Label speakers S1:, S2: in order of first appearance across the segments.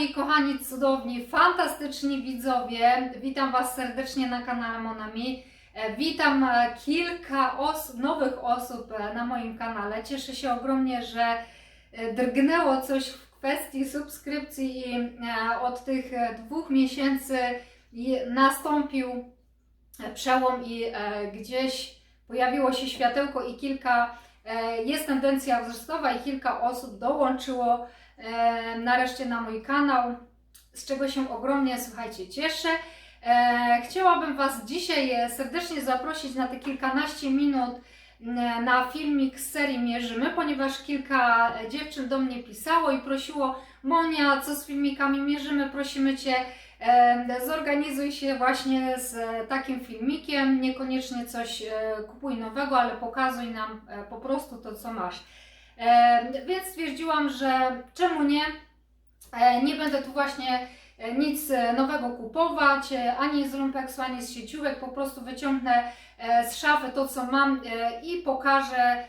S1: moi kochani, cudowni, fantastyczni widzowie. Witam Was serdecznie na kanale Monami. E, Witam e, kilka os- nowych osób e, na moim kanale. Cieszę się ogromnie, że drgnęło coś w kwestii subskrypcji i od tych dwóch miesięcy nastąpił przełom i gdzieś pojawiło się światełko i kilka, jest tendencja wzrostowa i kilka osób dołączyło nareszcie na mój kanał, z czego się ogromnie, słuchajcie, cieszę. E, chciałabym Was dzisiaj e, serdecznie zaprosić na te kilkanaście minut na filmik z serii Mierzymy, ponieważ kilka dziewczyn do mnie pisało i prosiło Monia, co z filmikami mierzymy, prosimy Cię, e, zorganizuj się właśnie z e, takim filmikiem, niekoniecznie coś e, kupuj nowego, ale pokazuj nam e, po prostu to, co masz. Więc stwierdziłam, że czemu nie? E, nie będę tu właśnie e, nic e, nowego kupować, ani z lumpeksu, ani z sieciówek, po prostu wyciągnę z szafy to, co mam i pokażę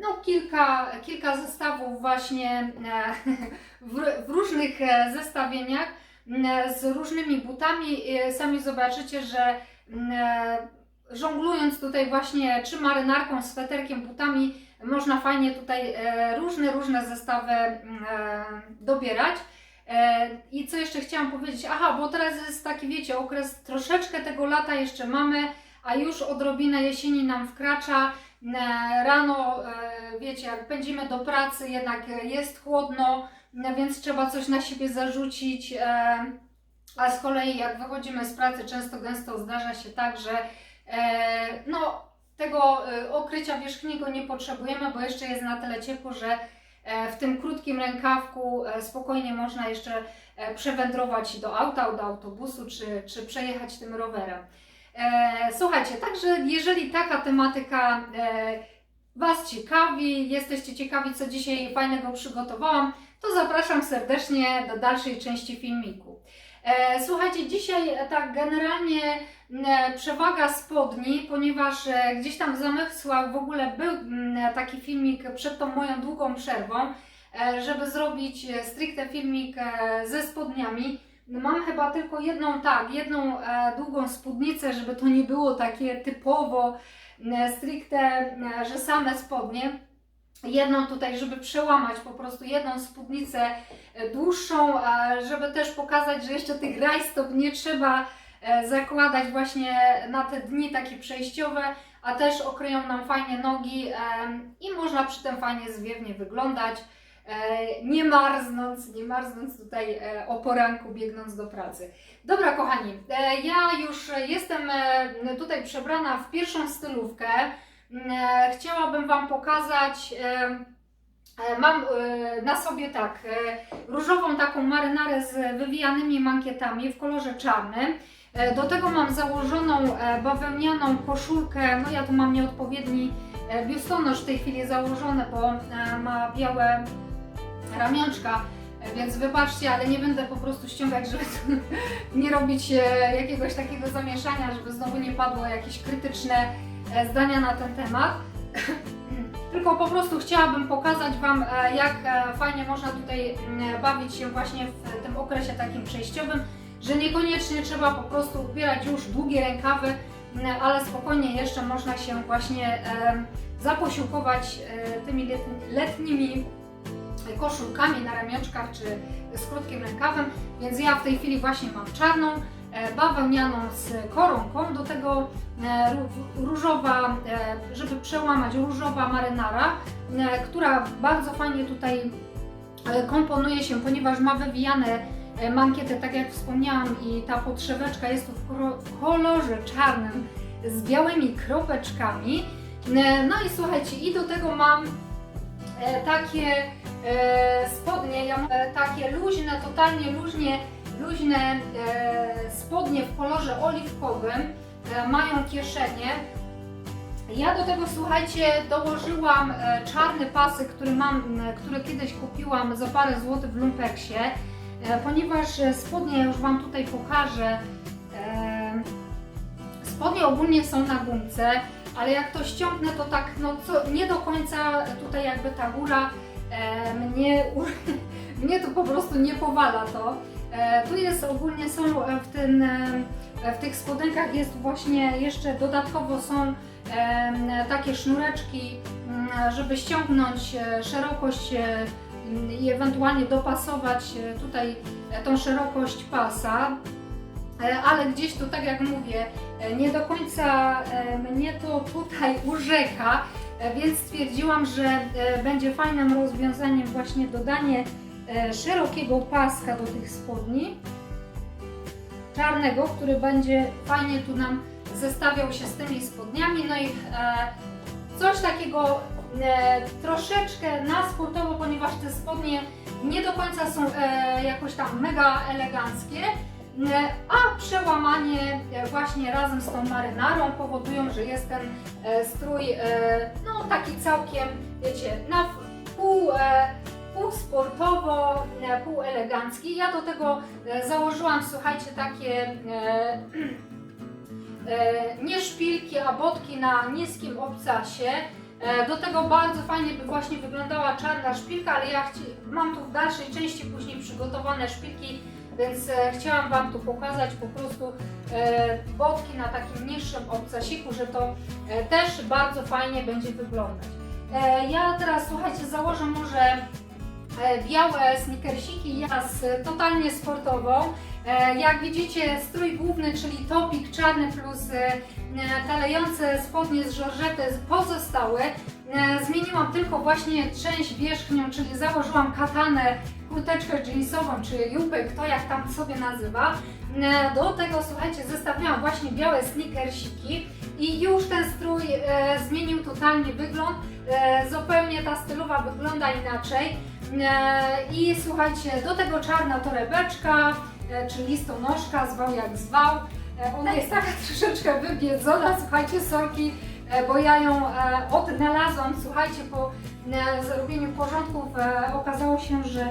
S1: no, kilka, kilka zestawów właśnie w, w różnych zestawieniach z różnymi butami. Sami zobaczycie, że żonglując tutaj właśnie czy marynarką, sweterkiem, butami, można fajnie tutaj e, różne, różne zestawy mm, e, dobierać. E, I co jeszcze chciałam powiedzieć? Aha, bo teraz jest taki, wiecie, okres troszeczkę tego lata jeszcze mamy, a już odrobinę jesieni nam wkracza. Rano, wiecie, jak pędzimy do pracy, jednak jest chłodno, więc trzeba coś na siebie zarzucić. A z kolei, jak wychodzimy z pracy, często gęsto zdarza się tak, że no, tego e, okrycia wierzchniego nie potrzebujemy, bo jeszcze jest na tyle ciepło, że e, w tym krótkim rękawku e, spokojnie można jeszcze e, przewędrować do auta, do autobusu, czy, czy przejechać tym rowerem. Słuchajcie, także jeżeli taka tematyka Was ciekawi, jesteście ciekawi, co dzisiaj fajnego przygotowałam, to zapraszam serdecznie do dalszej części filmiku. E, Słuchajcie, dzisiaj tak generalnie e, przewaga spodni, ponieważ e, gdzieś tam w zamysłach w ogóle był taki filmik przed tą moją długą przerwą, żeby zrobić stricte filmik ze spodniami. Mam chyba tylko jedną, tak, jedną długą spódnicę, żeby to nie było takie typowo stricte, że same spodnie. Jedną tutaj, żeby przełamać po prostu jedną spódnicę e, dłuższą, żeby też pokazać, że jeszcze tych rajstop nie trzeba e, zakładać właśnie na te dni takie przejściowe, a też okryją nam fajnie nogi i można przy tym fajnie zwiewnie wyglądać, e, nie marznąc, nie marznąc tutaj o poranku biegnąc do pracy. Dobra kochani, ja już jestem tutaj przebrana w pierwszą stylówkę. E, Chciałabym Wam pokazać, e, e, mam na sobie tak, różową taką marynarę z wywijanymi mankietami w kolorze czarnym. Do tego mam założoną bawełnianą koszulkę, no ja tu mam nieodpowiedni biustonosz w tej chwili założony, bo ma białe ramionczka, więc wybaczcie, ale nie będę po prostu ściągać, żeby nie robić jakiegoś takiego zamieszania, żeby znowu nie padło jakieś krytyczne zdania na ten temat. Tylko po prostu chciałabym pokazać Wam, e, jak e, fajnie można tutaj mm, bawić się właśnie w tym okresie takim przejściowym, że niekoniecznie trzeba po prostu ubierać już długie rękawy, mm, ale spokojnie jeszcze można się właśnie zaposiłkować e, tymi letni- letnimi koszulkami na ramionczkach czy z krótkim rękawem, więc ja w tej chwili właśnie mam czarną, e, bawełnianą z koronką, do tego e, ró- różowa, e, żeby przełamać, różowa marynara, e, która bardzo fajnie tutaj e, komponuje się, ponieważ ma wywijane e, mankiety, tak jak wspomniałam i ta podszeweczka jest w kolorze czarnym z białymi kropeczkami. E, No i słuchajcie, i do tego mam e, takie e, spodnie, ja mam e, takie luźne, totalnie luźnie, luźne e, spodnie w kolorze oliwkowym, e, mają kieszenie. Ja do tego, słuchajcie, dołożyłam e, czarny pasek, który mam, który kiedyś kupiłam za parę złotych w Lumpeksie, ponieważ spodnie, już Wam tutaj pokażę, spodnie ogólnie są na gumce, ale jak to ściągnę, to tak, no co, nie do końca tutaj jakby ta góra mnie, mnie to po prostu nie powala to. E, tu jest ogólnie są e, w, e, w tych spodenkach jest właśnie jeszcze dodatkowo są takie sznureczki, żeby ściągnąć szerokość i ewentualnie dopasować tutaj tą szerokość pasa. Ale gdzieś tu, tak jak mówię, nie do końca mnie to tutaj urzeka, więc stwierdziłam, że będzie fajnym rozwiązaniem właśnie dodanie szerokiego paska do tych spodni, czarnego, który będzie fajnie tu nam zestawiał się z tymi spodniami. No i e, coś takiego e, troszeczkę na sportowo, ponieważ te spodnie nie do końca są e, jakoś tam mega eleganckie. E, A przełamanie e, właśnie razem z tą marynarą powodują, że jest ten e, strój e, no taki całkiem, wiecie, na pół, e, pół sportowo, e, pół elegancki. Ja do tego e, założyłam, słuchajcie, takie e, nie szpilki, a botki na niskim obcasie. Do tego bardzo fajnie by właśnie wyglądała czarna szpilka, ale ja mam tu w dalszej części później przygotowane szpilki, więc chciałam Wam tu pokazać po prostu botki na takim niższym obcasiku, że to też bardzo fajnie będzie wyglądać. Ja teraz słuchajcie, założę może białe sneakersiki, ja z totalnie sportową. E, jak widzicie strój główny, czyli topik czarny plus e, e, te lejące spodnie z żorżety pozostałe. E, Zmieniłam tylko właśnie część wierzchnią, czyli założyłam katanę, kurteczkę jeansową, czy jupę, kto jak tam sobie nazywa. E, Do tego, słuchajcie, zestawiłam właśnie białe sneakersiki i już ten strój e, zmienił totalnie wygląd. E, zupełnie ta stylowa wygląda inaczej. E, I słuchajcie, do tego czarna torebeczka, e, czy listonoszka, zwał jak zwał. E, Ona jest taka troszeczkę wybiedzona, słuchajcie, sorki, bo ja ją odnalazłam, słuchajcie, po zrobieniu porządków okazało się, że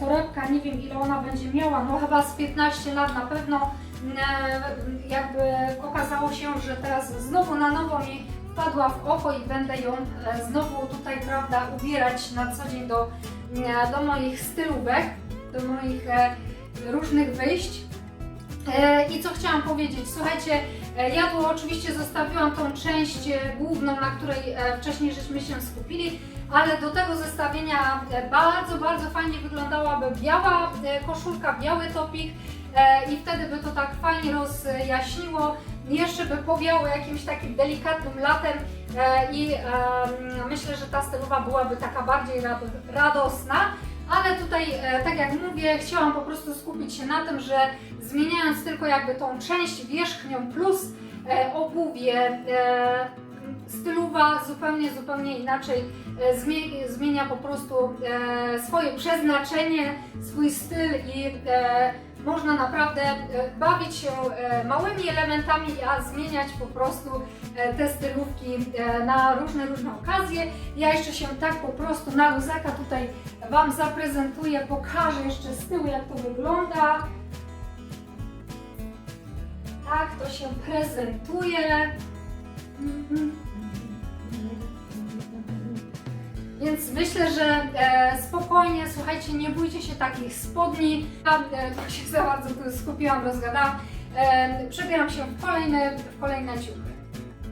S1: torebka, nie wiem ile ona będzie miała, no chyba z 15 lat na pewno, jakby okazało się, że teraz znowu na nowo mi wpadła w oko i będę ją znowu tutaj, prawda, ubierać na co dzień do, do moich stylówek, do moich e, różnych wyjść. E, I co chciałam powiedzieć? Słuchajcie, e, ja tu oczywiście zostawiłam tą część główną, na której wcześniej żeśmy się skupili, ale do tego zestawienia bardzo, bardzo fajnie wyglądałaby biała koszulka, biały topik i wtedy by to tak fajnie rozjaśniło. Jeszcze by powiało jakimś takim delikatnym latem e, i myślę, że ta stylowa byłaby taka bardziej rado, radosna. Ale tutaj, e, tak jak mówię, chciałam po prostu skupić się na tym, że zmieniając tylko jakby tą część wierzchnią plus e, obuwie, stylowa zupełnie, zupełnie inaczej zmie- zmienia po prostu swoje przeznaczenie, swój styl i można naprawdę e, bawić się e, małymi elementami, a zmieniać po prostu e, te stylówki na różne, różne okazje. Ja jeszcze się tak po prostu na luzaka tutaj Wam zaprezentuję, pokażę jeszcze z tyłu jak to wygląda. Tak to się prezentuje. Więc myślę, że e, spokojnie, słuchajcie, nie bójcie się takich spodni. Ja e, się za bardzo skupiłam, rozgadałam. E, przebieram się w kolejne, w kolejne ciuchy.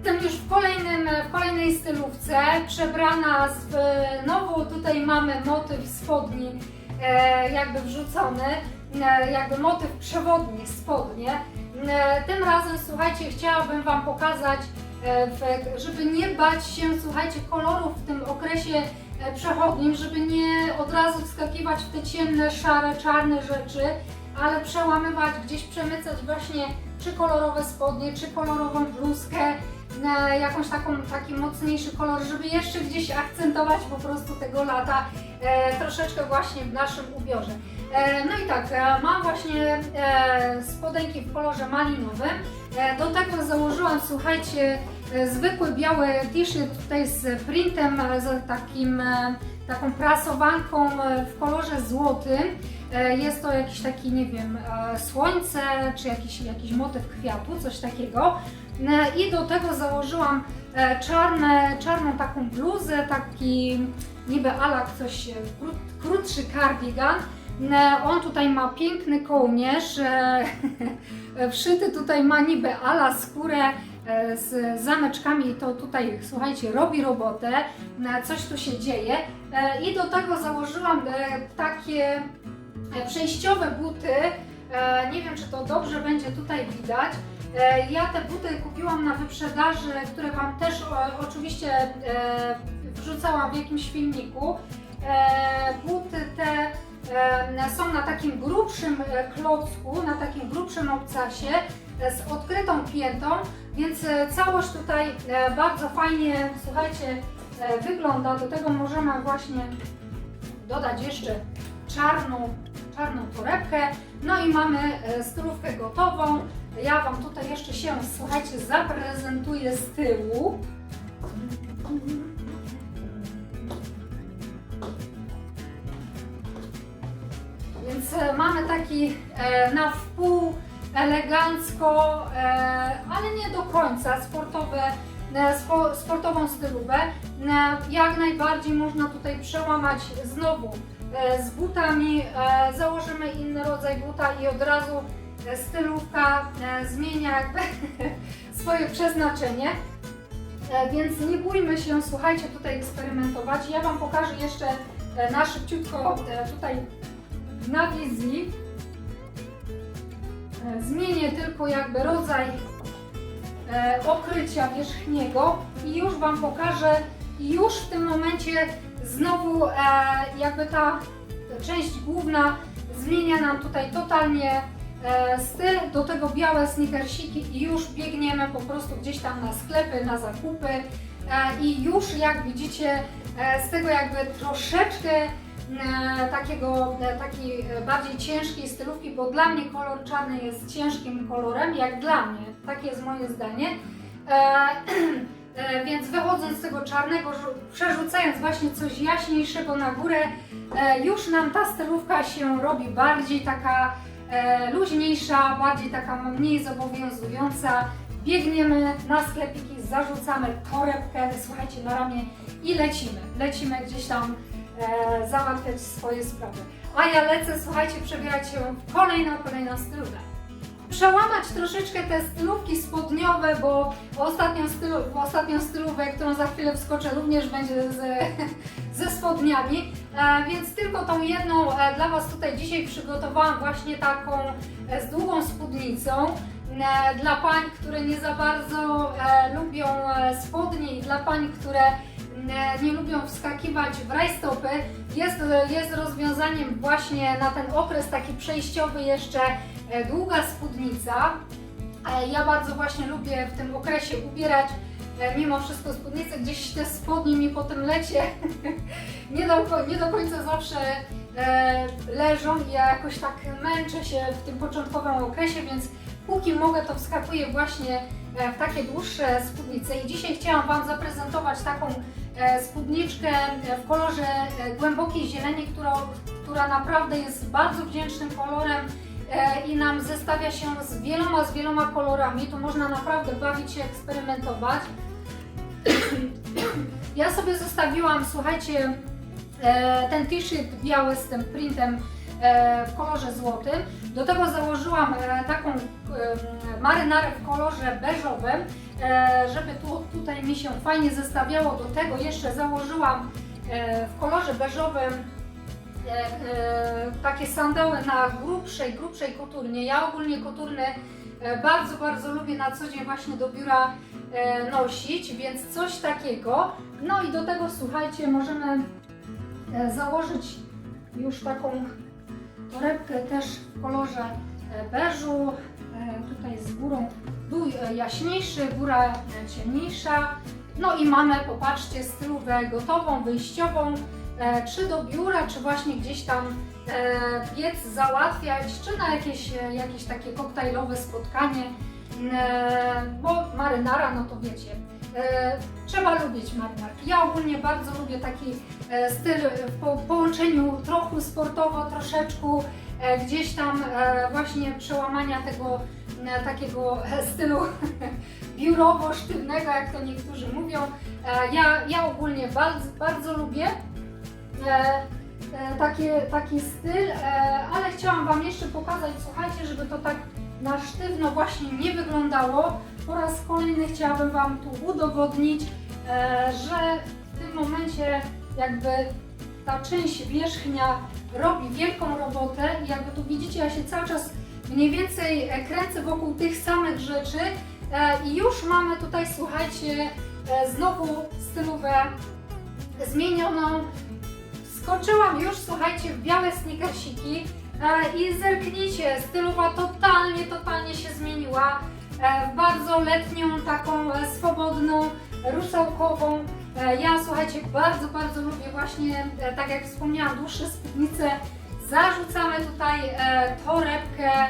S1: Jestem już w, kolejnym, w kolejnej stylówce, przebrana z, znowu tutaj mamy motyw spodni e, jakby wrzucony, e, jakby motyw przewodni spodnie. E, tym razem, słuchajcie, chciałabym Wam pokazać, e, żeby nie bać się, słuchajcie, kolorów w tym okresie e, przechodnim, żeby nie od razu wskakiwać w te ciemne, szare, czarne rzeczy, ale przełamywać, gdzieś przemycać właśnie czy kolorowe spodnie, czy kolorową bluzkę, na jakąś taką, taki mocniejszy kolor, żeby jeszcze gdzieś akcentować po prostu tego lata e, troszeczkę właśnie w naszym ubiorze. E, no i tak, e, mam właśnie e, spodenki w kolorze malinowym. E, do tego założyłam, słuchajcie, e, zwykły biały t-shirt tutaj z printem, z takim, e, taką prasowanką e, w kolorze złotym. E, Jest to jakiś taki, nie wiem, słońce, czy jakiś, jakiś motyw kwiatu, coś takiego. E, I do tego założyłam e, czarne, czarną taką bluzę, taki niby ala coś, e, krót, krótszy kardigan. E, On tutaj ma piękny kołnierz, e, wszyty tutaj ma niby ala skórę z zameczkami i to tutaj, słuchajcie, robi robotę, e, coś tu się dzieje. I do tego założyłam takie przejściowe buty, nie wiem czy to dobrze będzie tutaj widać, ja te buty kupiłam na wyprzedaży, które Wam też o, oczywiście e, wrzucałam w jakimś filmiku. E, buty te e, są na takim grubszym e, klocku, na takim grubszym obcasie e, z odkrytą piętą, więc e, całość tutaj e, bardzo fajnie, słuchajcie, e, wygląda. Do tego możemy właśnie dodać jeszcze czarną, czarną torebkę. No i mamy e, stylówkę gotową. Ja Wam tutaj jeszcze się, słuchajcie, zaprezentuję z tyłu. Więc e, mamy taki e, na wpół elegancko, e, ale nie do końca sportowe, e, spo, sportową stylówę. E, jak najbardziej można tutaj przełamać znowu e, z butami, e, założymy inny rodzaj buta i od razu stylówka e, zmienia jakby swoje przeznaczenie. E, Więc nie bójmy się, słuchajcie, tutaj eksperymentować. Ja Wam pokażę jeszcze e, na szybciutko e, tutaj na wizji. E, Zmienię tylko jakby rodzaj e, okrycia wierzchniego i już Wam pokażę już w tym momencie znowu e, jakby ta część główna zmienia nam tutaj totalnie e, styl, do tego białe sneakersiki i już biegniemy po prostu gdzieś tam na sklepy, na zakupy e, i już jak widzicie e, z tego jakby troszeczkę e, takiego, e, takiej e, bardziej ciężkiej stylówki, bo dla mnie kolor czarny jest ciężkim kolorem, jak dla mnie, takie jest moje zdanie. E, e, więc wychodząc z tego czarnego, przerzucając właśnie coś jaśniejszego na górę, e, już nam ta stylówka się robi bardziej taka e, luźniejsza, bardziej taka mniej zobowiązująca. Biegniemy na sklepiki, zarzucamy torebkę, słuchajcie, na ramię i lecimy. Lecimy gdzieś tam e, załatwiać swoje sprawy. A ja lecę, słuchajcie, przebierać się w kolejną, kolejną stylówkę. Przełamać troszeczkę te stylówki spodniowe, bo ostatnią, stylu, ostatnią stylówę, którą za chwilę wskoczę, również będzie ze, ze spodniami. E, więc tylko tą jedną e, dla Was tutaj dzisiaj przygotowałam właśnie taką e, z długą spódnicą. Dla pań, które nie za bardzo lubią spodnie i dla pań, które nie lubią wskakiwać w rajstopy, jest, jest rozwiązaniem właśnie na ten okres taki przejściowy jeszcze długa spódnica. Ja bardzo właśnie lubię w tym okresie ubierać mimo wszystko spódnicę, gdzieś te spodnie mi po tym lecie nie do, nie do końca zawsze e, leżą i ja jakoś tak męczę się w tym początkowym okresie, więc póki mogę to wskakuję właśnie e, w takie dłuższe spódnice i dzisiaj chciałam Wam zaprezentować taką e, spódniczkę e, w kolorze e, głębokiej zieleni, która, która naprawdę jest bardzo wdzięcznym kolorem e, i nam zestawia się z wieloma, z wieloma kolorami. Tu można naprawdę bawić się, eksperymentować. Ja sobie zostawiłam, słuchajcie, e, ten t-shirt biały z tym printem e, w kolorze złotym. Do tego założyłam e, taką marynarę w kolorze beżowym, żeby tu, tutaj mi się fajnie zestawiało. Do tego jeszcze założyłam w kolorze beżowym takie sandały na grubszej, grubszej koturnie. Ja ogólnie koturny bardzo, bardzo lubię na co dzień właśnie do biura nosić, więc coś takiego. No i do tego słuchajcie, możemy e, założyć już taką torebkę też w kolorze e, beżu. E, Tutaj z górą dół e, jaśniejszy, góra e, ciemniejsza. No i mamy, popatrzcie, stylówę gotową, wyjściową, e, czy do biura, czy właśnie gdzieś tam e, biec załatwiać, czy na jakieś, e, jakieś takie koktajlowe spotkanie, e, bo marynara, no to wiecie, e, trzeba lubić marynarki. Ja ogólnie bardzo lubię taki e, styl w po, połączeniu trochę sportowo, troszeczkę e, gdzieś tam e, właśnie przełamania tego e, takiego e, stylu biurowo sztywnego, jak to niektórzy mówią. E, ja, ja ogólnie bardzo, bardzo lubię e, e, takie, taki styl, e, ale chciałam Wam jeszcze pokazać, słuchajcie, żeby to tak na sztywno właśnie nie wyglądało. Po raz kolejny chciałabym Wam tu udowodnić, e, że w tym momencie jakby ta część wierzchnia robi wielką robotę. Jakby tu widzicie, ja się cały czas mniej więcej e, kręcę wokół tych samych rzeczy e, i już mamy tutaj, słuchajcie, znowu stylówę zmienioną. Skoczyłam już, słuchajcie, w białe sneakersiki i zerknijcie, stylowa totalnie, totalnie się zmieniła e, w bardzo letnią, taką e, swobodną, rusałkową. E, Ja, słuchajcie, bardzo, bardzo lubię właśnie, e, tak jak wspomniałam, dłuższe spódnice. Zarzucamy tutaj e, torebkę e,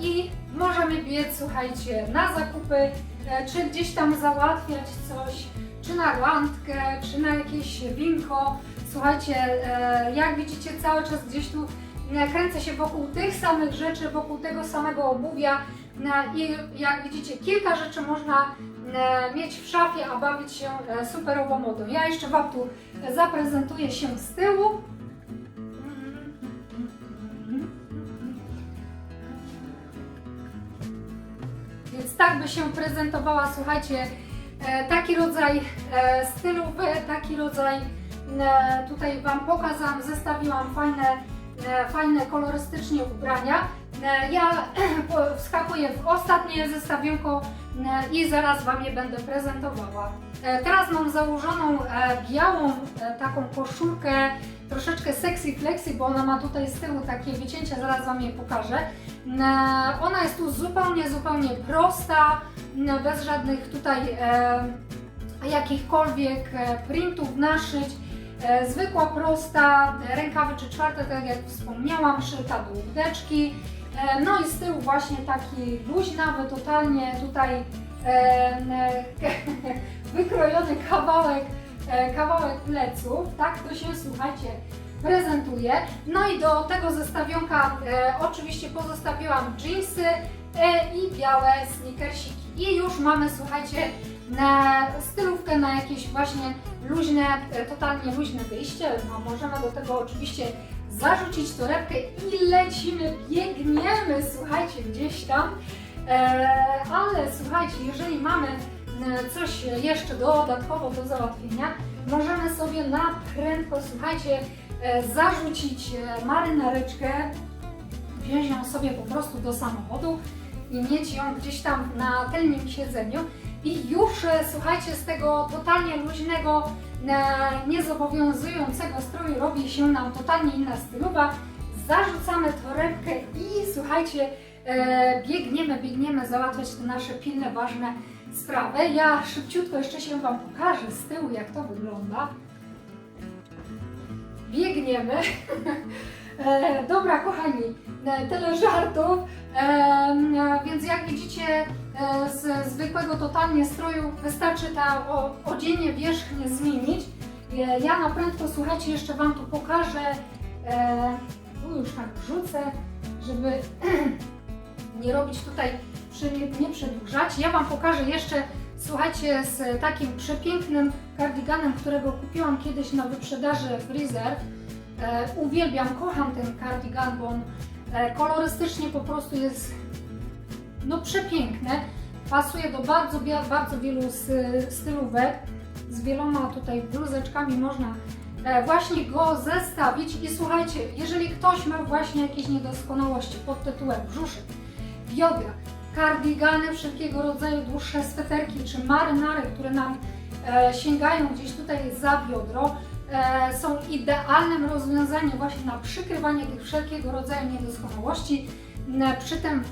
S1: i możemy biec, słuchajcie, na zakupy, e, czy gdzieś tam załatwiać coś, czy na randkę, czy na jakieś winko. Słuchajcie, e, jak widzicie, cały czas gdzieś tu e, kręcę się wokół tych samych rzeczy, wokół tego samego obuwia i jak widzicie, kilka rzeczy można e, mieć w szafie, a bawić się e, superową modą. Ja jeszcze Wam tu zaprezentuję się z tyłu. Więc tak by się prezentowała, słuchajcie, e, taki rodzaj stylowy, taki rodzaj tutaj Wam pokazałam, zestawiłam fajne, fajne kolorystycznie ubrania. E, Ja wskakuję w ostatnie zestawienko e, i zaraz Wam je będę prezentowała. E, Teraz mam założoną e, białą e, taką koszulkę, troszeczkę sexy flexy, bo ona ma tutaj z tyłu takie wycięcia, zaraz Wam je pokażę. E, Ona jest tu zupełnie, zupełnie prosta, e, bez żadnych tutaj e, jakichkolwiek e, printów, naszyć. E, Zwykła, prosta, rękawy czy czwarte, tak jak wspomniałam, szyta do łódeczki. E, No i z tyłu właśnie taki luźnawy, totalnie tutaj e, wykrojony kawałek, kawałek pleców. Tak to się, słuchajcie, prezentuje. No i do tego zestawionka e, oczywiście pozostawiłam jeansy e, i białe sneakersiki. I już mamy, słuchajcie, na stylówkę na jakieś właśnie luźne, e, totalnie luźne wyjście. No, możemy do tego oczywiście zarzucić torebkę i lecimy, biegniemy, słuchajcie, gdzieś tam. E, ale słuchajcie, jeżeli mamy e, coś jeszcze dodatkowo do załatwienia, możemy sobie na prędko, słuchajcie, zarzucić marynareczkę, wziąć ją sobie po prostu do samochodu i mieć ją gdzieś tam na tylnym siedzeniu. I już, e, słuchajcie, z tego totalnie luźnego, e, niezobowiązującego stroju robi się nam totalnie inna stylowa. Zarzucamy torebkę i słuchajcie, e, biegniemy, biegniemy załatwiać te nasze pilne, ważne sprawy. Ja szybciutko jeszcze się Wam pokażę z tyłu, jak to wygląda. Biegniemy. Dobra, kochani, tyle żartów. Więc jak widzicie, z zwykłego totalnie stroju wystarczy ta odzienie wierzchnie zmienić. E, Ja na prędko, słuchajcie, jeszcze Wam tu pokażę. e, Tu już tak rzucę, żeby nie robić tutaj, nie przedłużać. Ja Wam pokażę jeszcze, słuchajcie, z takim przepięknym kardiganem, którego kupiłam kiedyś na wyprzedaży Reserve. E, uwielbiam, kocham ten kardigan, bo on e, kolorystycznie po prostu jest no przepiękny. Pasuje do bardzo, bardzo wielu stylówek. Z wieloma tutaj bluzeczkami można e, właśnie go zestawić. I słuchajcie, jeżeli ktoś ma właśnie jakieś niedoskonałości pod tytułem brzuszek, biodra, kardigany wszelkiego rodzaju, dłuższe sweterki czy marynary, które nam e, sięgają gdzieś tutaj za biodro, e, są idealnym rozwiązaniem właśnie na przykrywanie tych wszelkiego rodzaju niedoskonałości. Przy tym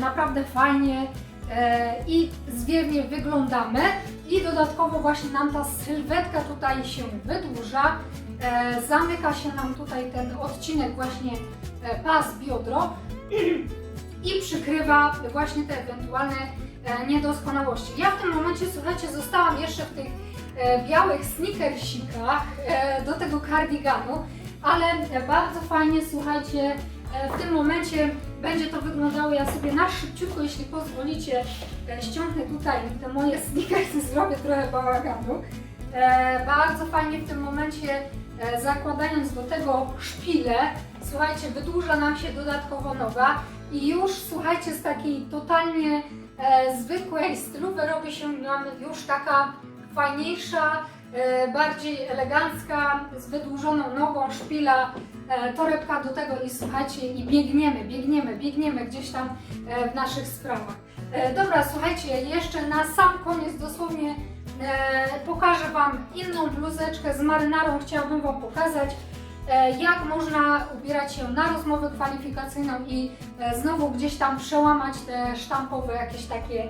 S1: naprawdę fajnie e, i zwiewnie wyglądamy. I dodatkowo właśnie nam ta sylwetka tutaj się wydłuża, e, zamyka się nam tutaj ten odcinek właśnie e, pas biodro. I przykrywa właśnie te ewentualne e, niedoskonałości. Ja w tym momencie, słuchajcie, zostałam jeszcze w tych e, białych sneakersikach e, do tego kardiganu, ale bardzo fajnie, słuchajcie, e, w tym momencie będzie to wyglądało. Ja sobie na szybciutko, jeśli pozwolicie, e, ściągnę tutaj te moje sneakersy, zrobię trochę bałaganu. E, bardzo fajnie w tym momencie e, zakładając do tego szpilę, słuchajcie, wydłuża nam się dodatkowo noga i już słuchajcie, z takiej totalnie zwykłej stylowej robi się nam już taka fajniejsza, bardziej elegancka, z wydłużoną nogą, szpila, e, torebka do tego i słuchajcie, i biegniemy, biegniemy, biegniemy gdzieś tam e, w naszych sprawach. E, dobra, słuchajcie, jeszcze na sam koniec dosłownie e, pokażę Wam inną bluzeczkę z marynarą, chciałabym Wam pokazać e, jak można ubierać się na rozmowę kwalifikacyjną i e, znowu gdzieś tam przełamać te sztampowe jakieś takie e,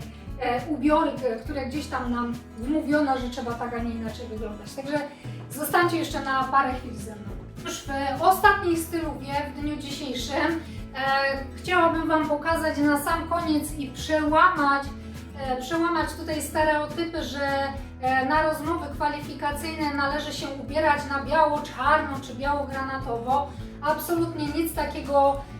S1: ubiory, k- które gdzieś tam nam wmówiono, że trzeba tak, a nie inaczej wyglądać. Także zostańcie jeszcze na parę chwil ze mną. Już w ostatniej stylowie w dniu dzisiejszym e, chciałabym Wam pokazać na sam koniec i przełamać, e, przełamać tutaj stereotypy, że e, na rozmowy kwalifikacyjne należy się ubierać na biało-czarno czy biało-granatowo. Absolutnie nic takiego e,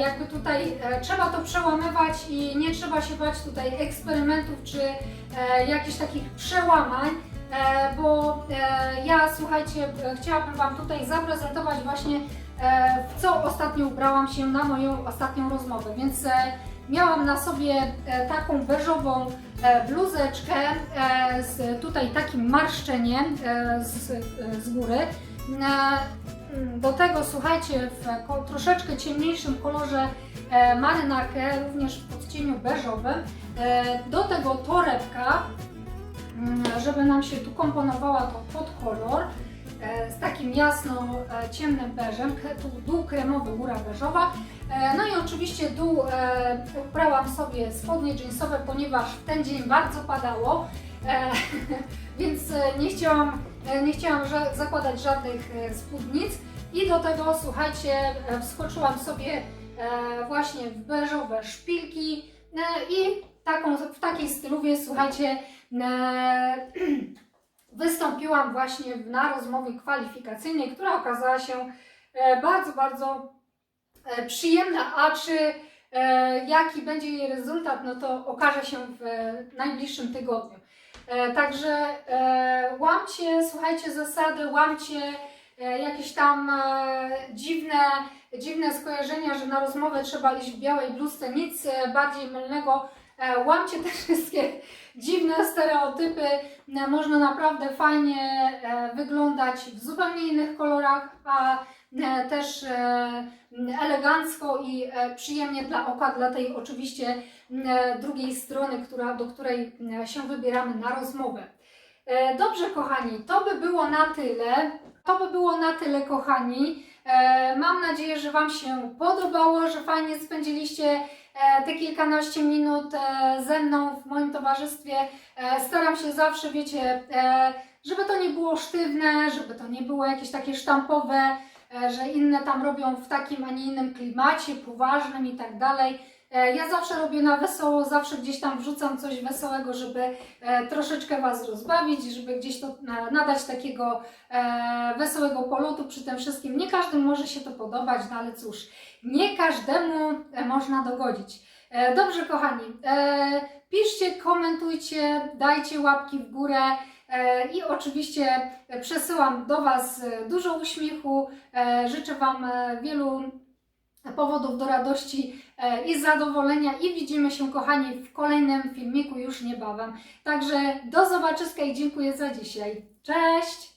S1: jakby tutaj e, trzeba to przełamywać i nie trzeba się bać tutaj eksperymentów czy e, jakichś takich przełamań, e, bo e, ja słuchajcie, e, chciałabym Wam tutaj zaprezentować właśnie e, w co ostatnio ubrałam się na moją ostatnią rozmowę, więc e, miałam na sobie e, taką beżową e, bluzeczkę e, z tutaj takim marszczeniem e, z, e, z góry. Na, mm, do tego słuchajcie, w troszeczkę ciemniejszym kolorze e, marynarkę, również w odcieniu beżowym. E, do tego torebka, mm, żeby nam się tu komponowała to pod kolor. e, Z takim jasno ciemnym beżem, tu dół kremowy, góra beżowa. E, No i oczywiście dół e, ubrałam sobie spodnie jeansowe, ponieważ ten dzień bardzo padało, e, więc nie chciałam, nie chciałam zakładać żadnych spódnic. I do tego, słuchajcie, wskoczyłam sobie właśnie w beżowe szpilki i taką, w takiej stylowie, słuchajcie, wystąpiłam właśnie na rozmowie kwalifikacyjnej, która okazała się bardzo, bardzo przyjemna, a czy e, jaki będzie jej rezultat, no to okaże się w e, najbliższym tygodniu. E, Także e, łamcie, słuchajcie zasady, łamcie e, jakieś tam e, dziwne, dziwne skojarzenia, że na rozmowę trzeba iść w białej bluzce, nic e, bardziej mylnego. E, Łamcie te wszystkie dziwne stereotypy. E, Można naprawdę fajnie e, wyglądać w zupełnie innych kolorach, a e, też e, elegancko i e, przyjemnie dla oka, dla tej oczywiście e, drugiej strony, która, do której e, się wybieramy na rozmowę. E, Dobrze, kochani, to by było na tyle. To by było na tyle, kochani. E, Mam nadzieję, że Wam się podobało, że fajnie spędziliście e, te kilkanaście minut e, ze mną w moim towarzystwie. E, Staram się zawsze, wiecie, e, żeby to nie było sztywne, żeby to nie było jakieś takie sztampowe, e, że inne tam robią w takim, a nie innym klimacie, poważnym i tak dalej. E, Ja zawsze robię na wesoło, zawsze gdzieś tam wrzucam coś wesołego, żeby e, troszeczkę Was rozbawić, żeby gdzieś to e, nadać takiego e, wesołego polotu przy tym wszystkim. Nie każdemu może się to podobać, no ale cóż, nie każdemu e, można dogodzić. E, Dobrze, kochani, e, piszcie, komentujcie, dajcie łapki w górę. E, I oczywiście przesyłam do Was e, dużo uśmiechu. E, Życzę Wam wielu powodów do radości i zadowolenia i widzimy się kochani w kolejnym filmiku już niebawem. Także do zobaczyska i dziękuję za dzisiaj. Cześć!